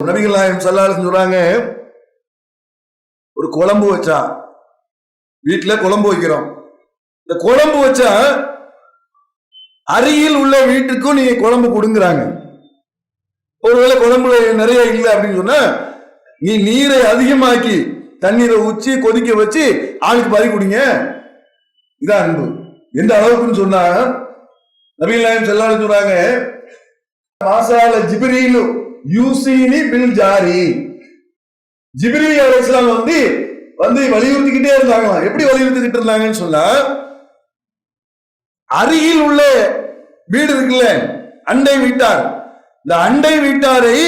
நபிகள் நாயகம் சல்லாலும் சொல்றாங்க ஒரு குழம்பு வச்சா வீட்டுல குழம்பு வைக்கிறோம். இந்த குழம்பு வச்சா அருகில் உள்ள வீட்டுக்கும் நீங்க குழம்பு கொடுங்கிறாங்க. ஒருவேளை குழம்புல நிறைய இல்லை அப்படின்னு சொன்னா நீ நீரை அதிகமாக்கி தண்ணீரை ஊற்றி கொதிக்க வச்சு ஆளுக்கு பறி குடிங்க. இதான் அன்பு. எந்த அளவுக்குன்னு சொன்னா நபிகள் நாயகம் செல்லாலும் சொன்னாங்க மாசால ஜிப்ரீலு யூசினி பில் ஜாரி. ஜிப்ரீல் அலைஹிஸ்ஸலாம் வந்து வந்து வலியுறுத்திக்கிட்டே இருந்தாங்களாம் எப்படி வலியுறுத்திக்கிட்டு இருந்தாங்கன்னு சொன்னா அருகில் உள்ள வீடு இருக்குல்ல அண்டை வீட்டார். இந்த அண்டை வீட்டாரை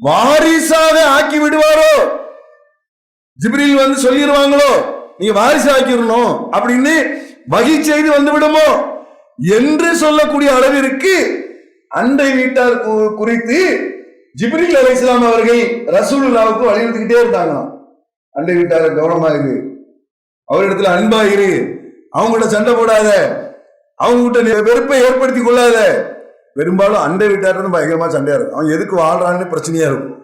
வாரிசாக ஆக்கி விடுவாரோ? ஜிப்ரில் வந்து சொல்லிடுவாங்களோ நீங்க வாரிசு ஆக்கிடணும் அப்படின்னு வகை செய்து வந்து விடுமோ? என்று சொல்லக்கூடிய அளவிற்கு அண்டை வீட்டார் கு- குறித்து அலி இஸ்லாம் அவர்கள் ரசூலுல்லாவுக்கு வலியுறுத்திக்கிட்டே இருந்தாங்களாம். அண்டை வீட்டார கவனமா இரு. அவரிடத்துல அன்பா இரு. அவங்ககிட்ட சண்டை போடாத. அவங்க கிட்ட வெறுப்பை ஏற்படுத்தி கொள்ளாத. பெரும்பாலும் அண்டை வீட்டார் பயங்கரமா சண்டையா இருக்கும். அவன் எதுக்கு வாழ்றான்னு பிரச்சனையா இருக்கும்.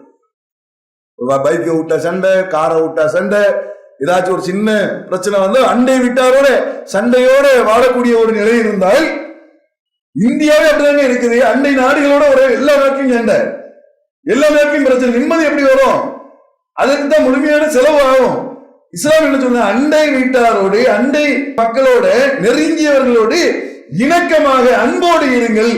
பைக்கை விட்டா சண்டை காரை விட்டா சண்டை ஏதாச்சும் ஒரு சின்ன பிரச்சனை வந்து அண்டை வீட்டாரோட சண்டையோட வாழக்கூடிய ஒரு நிலை இருந்தால் இந்தியாவே அப்படிதாங்க இருக்குது. அண்டை நாடுகளோட ஒரு எல்லா நாட்டையும் சண்டை எல்லா நாட்டையும் பிரச்சனை. நிம்மதி எப்படி வரும்? அதுக்கு தான் முழுமையான செலவு ஆகும். இஸ்லாம் என்ன சொன்ன அண்டை வீட்டாரோடு அண்டை மக்களோட நெருங்கியவர்களோடு இணக்கமாக அன்போடு இருங்கள்.